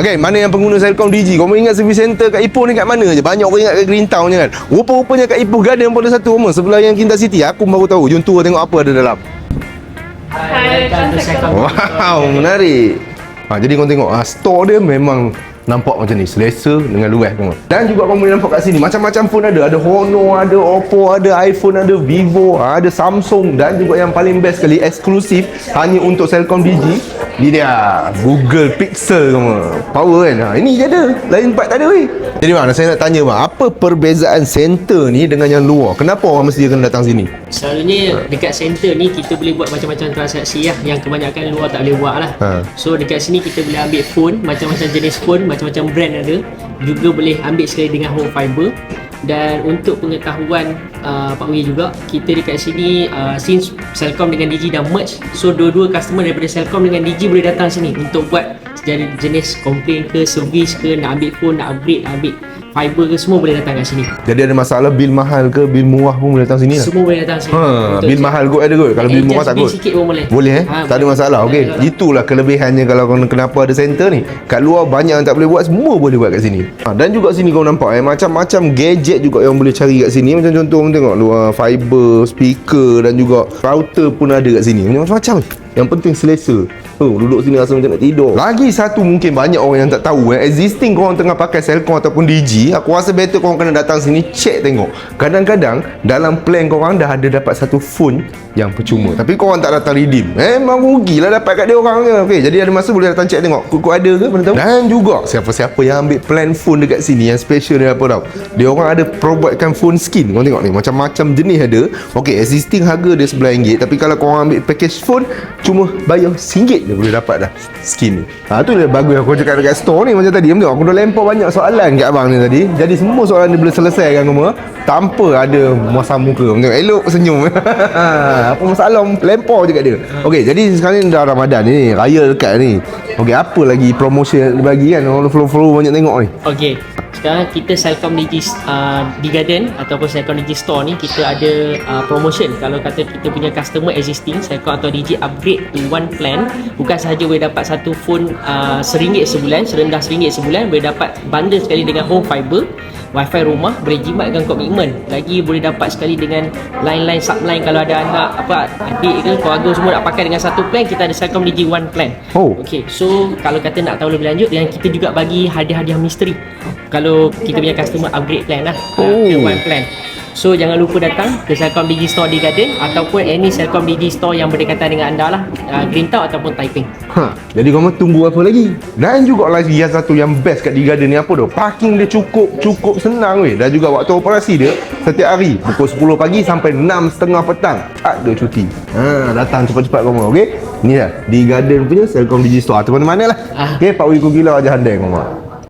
Ha, kan? Mana yang pengguna Selcom Digi? Kau ingat service center kat Ipoh ni kat mana je? Banyak orang ingat kat Green Town je kan? Rupa-rupanya kat Ipoh Garden pun ada satu rumah Sebelah yang Kinta City Aku baru tahu. Jom tour tengok apa ada dalam. Wow menarik. Ha, Jadi kau tengok ha, Store dia memang Nampak macam ni. Selesa dengan luas semua. Dan juga kau boleh nampak kat sini Macam-macam phone ada. Ada Honor Ada Oppo Ada iPhone Ada Vivo Ada Samsung. Dan juga yang paling best sekali Eksklusif Hanya untuk Selcom Digi Ni dia Google Pixel semua Power kan ha, Ini je ada Lain part tak ada weh Jadi bang Saya nak tanya bang Apa perbezaan center ni Dengan yang luar Kenapa orang mesti kena datang sini Selalunya dekat center ni kita boleh buat macam-macam transaksi lah yang kebanyakan luar tak boleh buat lah. Ha. So dekat sini kita boleh ambil phone, macam-macam jenis phone, macam-macam brand ada. Juga boleh ambil sekali dengan home fiber. Dan untuk pengetahuan uh, Pak Wi juga, kita dekat sini uh, since Selcom dengan Digi dah merge, so dua-dua customer daripada Selcom dengan Digi boleh datang sini untuk buat jenis komplain ke, servis ke, nak ambil phone, nak upgrade, nak ambil fiber ke, semua boleh datang kat sini. Jadi ada masalah bil mahal ke Bil murah pun boleh datang sini lah Semua boleh datang sini. Ha, Untuk bil mahal kot ada kot. Kalau bil murah tak kot. sikit pun boleh. Boleh eh? Ha, tak ada boleh. masalah. Okey. Ada masalah. Itulah kelebihannya kalau kau kenapa ada center ni. Kat luar banyak yang tak boleh buat, semua boleh buat kat sini. Ha, dan juga sini kau nampak eh macam-macam gadget juga yang boleh cari kat sini. Macam contoh kau tengok luar fiber, speaker dan juga router pun ada kat sini. Macam-macam. Yang penting selesa. Oh, duduk sini rasa macam nak tidur. Lagi satu mungkin banyak orang yang tak tahu eh. Existing korang tengah pakai Selcom ataupun Digi, aku rasa better korang kena datang sini check tengok. Kadang-kadang dalam plan korang dah ada dapat satu phone yang percuma. Tapi korang tak datang redeem. Memang rugilah dapat kat dia orang je. Okey, jadi ada masa boleh datang check tengok. Kukuk ada ke mana tahu. Dan juga siapa-siapa yang ambil plan phone dekat sini yang special ni apa tau. Dia orang ada providekan phone skin. Korang tengok ni macam-macam jenis ada. Okey, existing harga dia RM9 tapi kalau korang ambil package phone cuma bayar RM1 dia boleh dapat dah skin ni. Ha tu dia bagus aku cakap dekat store ni macam tadi. Aku dah lempar banyak soalan kat abang ni tadi. Jadi semua soalan dia boleh selesaikan semua tanpa ada muasah muka. Tengok elok senyum. apa masalah lempar je kat dia. Okey, jadi sekarang ni dah Ramadan ni, raya dekat ni. Okey, apa lagi promotion yang dibagi kan? Orang follow-follow banyak tengok ni. Okey. Sekarang kita Selcom Digi uh, di Garden ataupun Selcom Digi Store ni kita ada uh, promotion. Kalau kata kita punya customer existing Selcom atau Digi upgrade to one plan, bukan sahaja boleh dapat satu phone uh, RM1 sebulan, serendah RM1 sebulan, boleh dapat bundle sekali dengan home wifi rumah, boleh jimatkan komitmen. Lagi boleh dapat sekali dengan line-line subline kalau ada anak apa adik ke keluarga semua nak pakai dengan satu plan, kita ada Selcom Digi one plan. Oh. Okey, so kalau kata nak tahu lebih lanjut dan kita juga bagi hadiah-hadiah misteri. Kalau kita punya customer upgrade plan lah oh. ke one plan. So jangan lupa datang ke Selcom Digi Store di Garden ataupun any Selcom Digi Store yang berdekatan dengan anda lah, uh, Green Town ataupun Taiping. Ha, jadi kau tunggu apa lagi? Dan juga lagi yang satu yang best kat di garden ni apa tu? Parking dia cukup cukup senang weh. Dan juga waktu operasi dia setiap hari pukul 10 pagi sampai 6.30 petang. Tak ada cuti. Ha, datang cepat-cepat kau okey? Ni dah di garden punya Selcom Digi Store. Atau mana-mana lah. Ah. Okey, Pak Wiku gila aja handai kau.